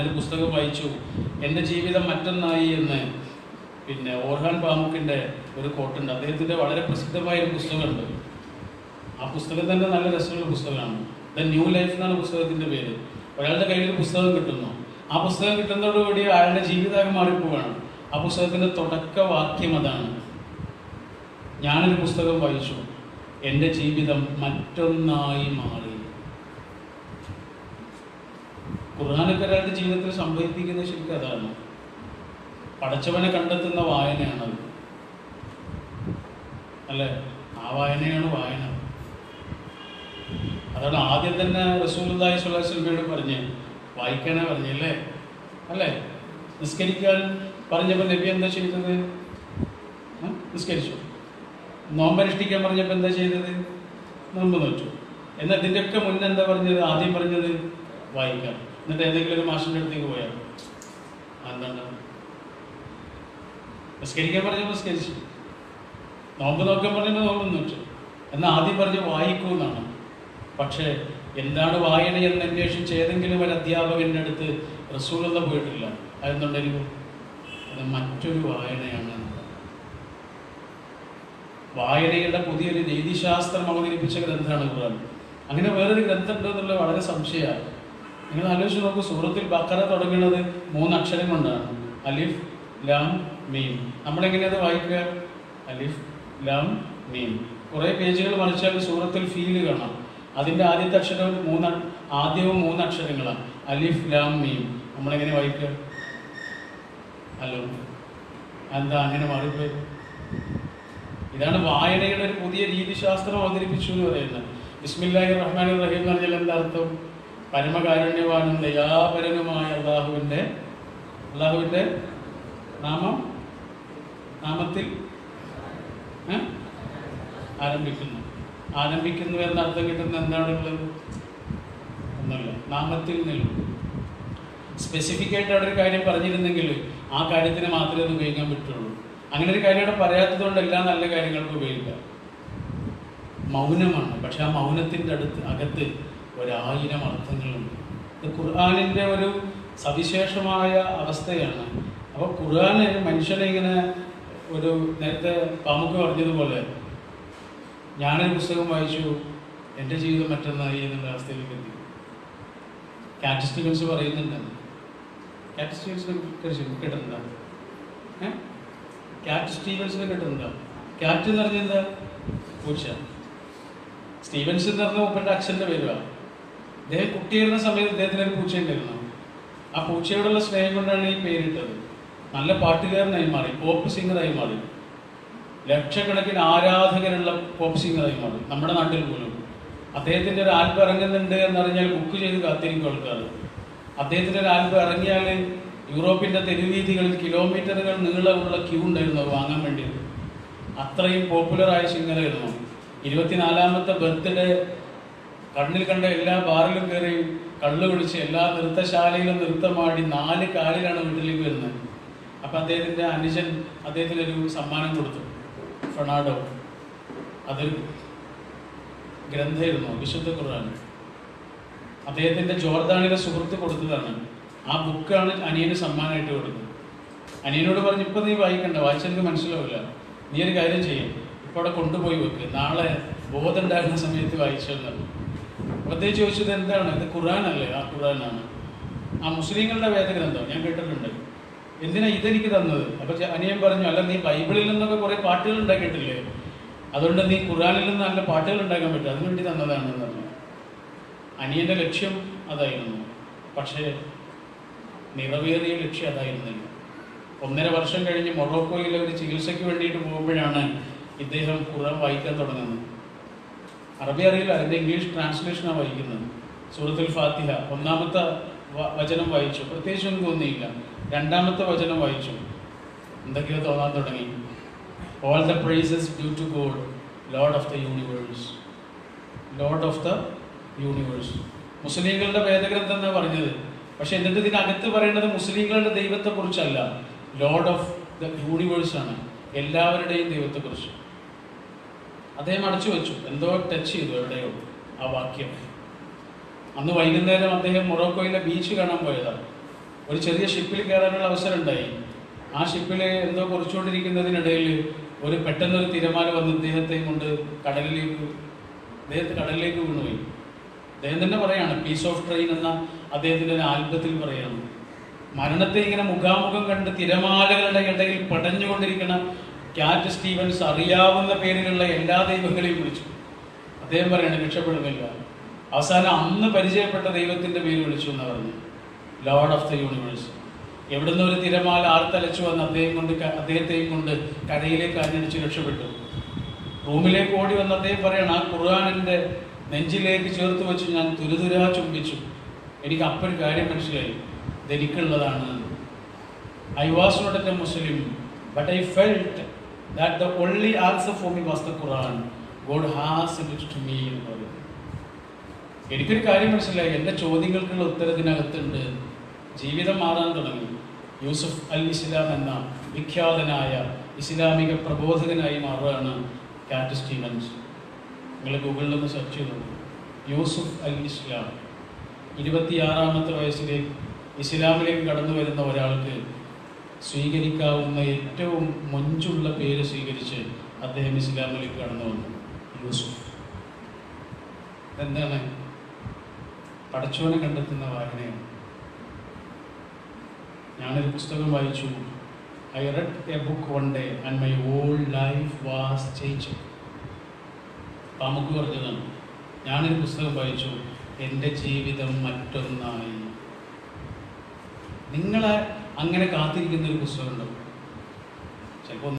ഞാനൊരു പുസ്തകം വായിച്ചു. എന്റെ ജീവിതം മറ്റൊന്നായി എന്ന് പിന്നെ ഓർഹാൻ പാമുക്കിന്റെ ഒരു കോട്ടുണ്ട് അദ്ദേഹത്തിന്റെ വളരെ പ്രസിദ്ധമായ ഒരു പുസ്തകമുണ്ട്. ആ പുസ്തകം തന്നെ നല്ല രസമുള്ള പുസ്തകമാണ്. ദ ന്യൂ ലൈഫ് എന്നാണ് പുസ്തകത്തിന്റെ പേര്. ഒരാളുടെ കയ്യിൽ പുസ്തകം കിട്ടുന്നു. ആ പുസ്തകം കിട്ടുന്നതോടുകൂടി അയാളുടെ ജീവിതം മാറിപ്പോവാണ്. ആ പുസ്തകത്തിന്റെ തുടക്ക വാക്യം അതാണ്. ഞാനൊരു പുസ്തകം വായിച്ചു. എന്റെ ജീവിതം മറ്റൊന്നായി മാറി. ഖുർആാനൊക്കെ ഒരാളുടെ ജീവിതത്തിൽ സംഭവിപ്പിക്കുന്ന ശരിക്കും അതാണ്. പടച്ചവനെ കണ്ടെത്തുന്ന വായനയാണത്. അല്ലേ? ആ വായനയാണ് വായന. അതാണ് ആദ്യം തന്നെ റസൂലുല്ലാഹി വസല്ലമയോട് പറഞ്ഞ് വായിക്കാനേ പറഞ്ഞല്ലേ അല്ലേ? നിസ്കരിക്കാൻ പറഞ്ഞപ്പോൾ നബി എന്താ ചെയ്തത്? നിസ്കരിച്ചു. നോമ്പനുഷ്ഠിക്കാൻ പറഞ്ഞപ്പോൾ എന്താ ചെയ്തത്? നോമ്പ് നോച്ചു എന്നാൽ ഇതിന്റെയൊക്കെ മുന്നേ എന്താ പറഞ്ഞത്? ആദ്യം പറഞ്ഞത് വായിക്കാം. എന്നിട്ട് ഏതെങ്കിലും ഒരു മാഷിന്റെ അടുത്തേക്ക് പോയാൽ എന്താണ് നിസ്കരിക്കാൻ പറഞ്ഞപ്പോൾ നിസ്കരിച്ചു. നോമ്പ് നോക്കാൻ പറഞ്ഞപ്പോൾ നോമ്പ് നോറ്റു എന്നാൽ ആദ്യം പറഞ്ഞ് വായിക്കൂ എന്നാണ്. പക്ഷേ എന്താണ് വായന എന്ന് അന്വേഷിച്ച് ഏതെങ്കിലും ഒരു അധ്യാപകന്റെ അടുത്ത് റസൂലത പോയിട്ടില്ല. അതെന്നുണ്ടെങ്കിൽ അത് മറ്റൊരു വായനയാണ് വായനയുടെ പുതിയൊരു രീതിശാസ്ത്രം അവതരിപ്പിച്ച ഗ്രന്ഥമാണ് ഖുർആൻ. അങ്ങനെ വേറൊരു ഗ്രന്ഥം ഉണ്ടോ എന്നുള്ള വളരെ സംശയമാണ്. നിങ്ങൾ ആലോചിച്ച് നോക്കൂ സൂറത്തിൽ ബക്കറ തുടങ്ങുന്നത് മൂന്ന് അക്ഷരം കൊണ്ടാണ്. അലിഫ് ലാം മീം. നമ്മളെങ്ങനെയത് വായിക്കുക? അലിഫ് ലാം മീം. കുറേ പേജുകൾ മറിച്ചാൽ സൂറത്തിൽ ഫീൽ കാണാം. അതിന്റെ ആദ്യത്തെ അക്ഷരം മൂന്ന് ആദ്യവും മൂന്ന് അക്ഷരങ്ങളാണ്. അലിഫ് ലാം മീം. നമ്മളെങ്ങനെ വായിക്കുക? ഹലോ? എന്താ അങ്ങനെ മാറിപ്പോയി? ഇതാണ് വായനയുടെ ഒരു പുതിയ രീതിശാസ്ത്രം അവതരിപ്പിച്ചു എന്ന് പറയുന്നത്. ബിസ്മില്ലാഹി റഹ്മാൻ റഹീം എന്ന് പറഞ്ഞാൽ എന്താ അർത്ഥം? പരമകാരുണ്യവാനും ദയാപരനുമായ അള്ളാഹുവിന്റെ അള്ളാഹുവിന്റെ നാമം നാമത്തിൽ ആരംഭിക്കുന്നു. ആരംഭിക്കുന്നു എന്ന അർത്ഥം കിട്ടുന്ന എന്താണ് ഉള്ളത്? നാമത്തിൽ നിന്നും. സ്പെസിഫിക് ആയിട്ട് അവിടെ ഒരു കാര്യം പറഞ്ഞിരുന്നെങ്കിൽ ആ കാര്യത്തിന് മാത്രമേ അത് ഉപയോഗിക്കാൻ പറ്റുള്ളൂ. അങ്ങനെ ഒരു കാര്യം പറയാത്തത് കൊണ്ട് എല്ലാ നല്ല കാര്യങ്ങൾക്കും ഉപയോഗിക്കാം മൗനമാണ്. പക്ഷെ ആ മൗനത്തിന്റെ അടുത്ത് അകത്ത് ഒരായിരം അർത്ഥങ്ങളുണ്ട്. ഇത് ഖുർആാനിന്റെ ഒരു സവിശേഷമായ അവസ്ഥയാണ്. അപ്പോൾ ഖുർആൻ മനുഷ്യനെ ഇങ്ങനെ ഒരു നേരത്തെ പാമുക്ക് പറഞ്ഞതുപോലെ ഞാനൊരു പുസ്തകം വായിച്ചു എന്റെ ജീവിതം മറ്റൊന്നായി എന്നുള്ള അവസ്ഥയിലേക്ക് എത്തി. കാറ്റ് സ്റ്റീവൻസ് പറയുന്നുണ്ട് കാറ്റ് സ്റ്റീവൻസിനെ കേട്ടിട്ടുണ്ടോ? കാറ്റ് സ്റ്റീവൻസിനെ കാറ്റ് എന്ന് പറഞ്ഞാൽ പൂച്ച. സ്റ്റീവൻസ് എന്ന് പറഞ്ഞ മൂപ്പന്റെ അച്ഛന്റെ പേരുവാണ് അദ്ദേഹം കുട്ടിയായിരുന്ന സമയത്ത് അദ്ദേഹത്തിന് ഒരു പൂച്ച ഉണ്ടായിരുന്നു ആ പൂച്ചയോടുള്ള സ്നേഹം കൊണ്ടാണ് ഈ പേരിട്ടത്. നല്ല പാട്ടുകാരനായി മാറി പോപ്പ് സിംഗറായി മാറി. ലക്ഷക്കണക്കിന് ആരാധകരുള്ള പോപ്പ് സിംഗറായി മാറി നമ്മുടെ നാട്ടിൽ പോലും. അദ്ദേഹത്തിന്റെ ഒരു ആൽബം ഇറങ്ങുന്നുണ്ട് എന്നറിഞ്ഞാൽ ബുക്ക് ചെയ്ത് കാത്തിരിക്കും ആൾക്കാർ. അദ്ദേഹത്തിന്റെ ഒരു ആൽബം ഇറങ്ങിയാൽ യൂറോപ്പിന്റെ തെരുവീതികളിൽ കിലോമീറ്ററുകൾ നീളമുള്ള ക്യൂ ഉണ്ടായിരുന്നു വാങ്ങാൻ വേണ്ടി അത്രയും പോപ്പുലറായ സിംഗറായിരുന്നു ഇരുപത്തിനാലാമത്തെ ബർത്ത്ഡേ കണ്ണിൽ കണ്ട എല്ലാ ബാറിലും കയറി കള്ളു കുടിച്ച് എല്ലാ നൃത്തശാലയിലും നൃത്തമാടി നാല് കാലിലാണ് വീട്ടിലേക്ക് വരുന്നത്. അപ്പം അദ്ദേഹത്തിന്റെ അനുജൻ അദ്ദേഹത്തിന് ഒരു സമ്മാനം കൊടുത്തു. ഫൊണാഡോ അതൊരു ഗ്രന്ഥമായിരുന്നു വിശുദ്ധ ഖുർആൻ. അദ്ദേഹത്തിന്റെ ജോർദാനിലെ സുഹൃത്ത് കൊടുത്തതാണ്. ആ ബുക്കാണ് അനിയന് സമ്മാനമായിട്ട് കൊടുത്തത്. അനിയനോട് പറഞ്ഞു ഇപ്പം നീ വായിക്കണ്ട വായിച്ചെനിക്ക് മനസ്സിലാവില്ല. നീ ഒരു കാര്യം ചെയ്യും. ഇപ്പോൾ അവിടെ കൊണ്ടുപോയി വെക്ക്. നാളെ ബോധം ഉണ്ടാകുന്ന സമയത്ത് വായിച്ചു അപ്പോൾ അദ്ദേഹം ചോദിച്ചത് എന്താണ്? ഇത് ഖുറാനല്ലേ ആ ഖുർആനാണ്. ആ മുസ്ലിങ്ങളുടെ വേദഗ്രന്ഥം ഞാൻ കേട്ടിട്ടുണ്ട്. എന്തിനാ ഇതെനിക്ക് തന്നത്? അപ്പൊ ചെ- അനിയൻ പറഞ്ഞു അല്ല നീ ബൈബിളിൽ നിന്നൊക്കെ കുറെ പാട്ടുകൾ ഉണ്ടാക്കിയിട്ടില്ലേ? അതുകൊണ്ട് നീ ഖുറാനിൽ നിന്ന് നല്ല പാട്ടുകൾ ഉണ്ടാക്കാൻ പറ്റും. അതിനുവേണ്ടി തന്നതാണെന്ന് പറഞ്ഞു. അനിയന്റെ ലക്ഷ്യം അതായിരുന്നു. പക്ഷേ നിറവേറിയ ലക്ഷ്യം അതായിരുന്നില്ല. ഒന്നര വർഷം കഴിഞ്ഞ് മൊറോക്കോയിലെ ഒരു ചികിത്സയ്ക്ക് വേണ്ടിയിട്ട് പോകുമ്പോഴാണ് ഇദ്ദേഹം ഖുറാൻ വായിക്കാൻ തുടങ്ങുന്നത്. അറബി അറിയില്ല അതിന്റെ ഇംഗ്ലീഷ് ട്രാൻസ്ലേഷനാണ് വായിക്കുന്നത്. സൂറത്തുൽ ഫാത്തിഹ ഒന്നാമത്തെ വചനം വായിച്ചു. പ്രത്യേകിച്ച് ഒന്നും തോന്നിയില്ല. രണ്ടാമത്തെ വചനം വായിച്ചു. എന്തൊക്കെയോ തോന്നാൻ തുടങ്ങി. All the praises due to God lord of the universe lord of the universe മുസ്ലിങ്ങളുടെ വേദഗ്രന്ഥം എന്നാണ് പറഞ്ഞത്? പക്ഷെ എന്നിട്ട് ഇതിനകത്ത് പറയേണ്ടത് മുസ്ലിങ്ങളുടെ ദൈവത്തെക്കുറിച്ചല്ല. ലോർഡ് ഓഫ് ദ യൂണിവേഴ്സാണ് എല്ലാവരുടെയും ദൈവത്തെക്കുറിച്ച്. അദ്ദേഹം അടച്ചു വെച്ചു. എന്തോ ടച്ച് ചെയ്തു എവിടെയോ ആ വാക്യം. അന്ന് വൈകുന്നേരം അദ്ദേഹം മൊറോക്കോയിലെ ബീച്ച് കാണാൻ പോയതാണ് ഒരു ചെറിയ ഷിപ്പിൽ കയറാനുള്ള അവസരം ഉണ്ടായി ആ ഷിപ്പിൽ എന്തോ കുറിച്ചുകൊണ്ടിരിക്കുന്നതിനിടയിൽ ഒരു പെട്ടെന്നൊരു തിരമാല വന്ന് ഇദ്ദേഹത്തെ കൊണ്ട് കടലിലേക്ക് അദ്ദേഹത്തെ കടലിലേക്ക് വീണുപോയി. അദ്ദേഹം തന്നെ പറയാണ് പീസ് ഓഫ് ട്രെയിൻ എന്ന അദ്ദേഹത്തിന്റെ ഒരു ആൽബത്തിൽ പറയാണ്. മരണത്തെ ഇങ്ങനെ മുഖാമുഖം കണ്ട് തിരമാലകളുടെ ഇടയിൽ പടഞ്ഞുകൊണ്ടിരിക്കുന്ന ക്യാറ്റ് സ്റ്റീവൻസ് അറിയാവുന്ന പേരിലുള്ള എല്ലാ ദൈവങ്ങളെയും വിളിച്ചു. അദ്ദേഹം പറയാണ് രക്ഷപ്പെടുന്നില്ല. അവസാനം അന്ന് പരിചയപ്പെട്ട ദൈവത്തിന്റെ പേര് വിളിച്ചു എന്ന് പറഞ്ഞു ലോർഡ് ഓഫ് ദ യൂണിവേഴ്സ് എവിടുന്ന് ഒരു തിരമാല ആർത്തലച്ചു വന്ന് അദ്ദേഹം കൊണ്ട് അദ്ദേഹത്തെയും കൊണ്ട് കരയിലേക്ക് അന്വേഷിച്ച് രക്ഷപ്പെട്ടു. റൂമിലേക്ക് ഓടി വന്ന് അദ്ദേഹം പറയണം ആ ഖുർആാനിന്റെ നെഞ്ചിലേക്ക് ചേർത്ത് വെച്ച് ഞാൻ തുരുതുരാ ചുംബിച്ചു. എനിക്ക് അപ്പൊരു കാര്യം മനസ്സിലായി. ഇതെനിക്കുള്ളതാണ്. I was not a Muslim but I felt that the only answer for me was the Quran. God has it to me എന്ന് പറയുന്നു എനിക്കൊരു കാര്യം മനസ്സിലായി. എന്റെ ചോദ്യങ്ങൾക്കുള്ള ഉത്തരത്തിനകത്തുണ്ട് ജീവിതം മാറാൻ തുടങ്ങി. യൂസുഫ് അൽ ഇസ്ലാം എന്ന വിഖ്യാതനായ ഇസ്ലാമിക പ്രബോധകനായി മാറുകയാണ് കാറ്റ് സ്റ്റീവൻസ്. നിങ്ങൾ ഗൂഗിളിൽ ഒന്ന് സെർച്ച് ചെയ്തു യൂസുഫ് അൽ ഇസ്ലാം. ഇരുപത്തിയാറാമത്തെ വയസ്സിൽ ഇസ്ലാമിലേക്ക് കടന്നു വരുന്ന ഒരാൾക്ക് സ്വീകരിക്കാവുന്ന ഏറ്റവും മൊഞ്ചുള്ള പേര് സ്വീകരിച്ച് അദ്ദേഹം ഇസ്ലാമിലേക്ക് കടന്നു വന്നു. യൂസുഫ്. എന്താണ് പടച്ചോനെ കണ്ടെത്തുന്ന വായനയാണ്. ഞാനൊരു പുസ്തകം വായിച്ചു. I read a book one day and my all life was change Pamuk പറഞ്ഞതാണ് ഞാനൊരു പുസ്തകം വായിച്ചു. എന്റെ ജീവിതം മറ്റൊന്നായി. നിങ്ങളെ അങ്ങനെ കാത്തിരിക്കുന്ന ഒരു പുസ്തകം ഉണ്ടാവും ചിലപ്പോൾ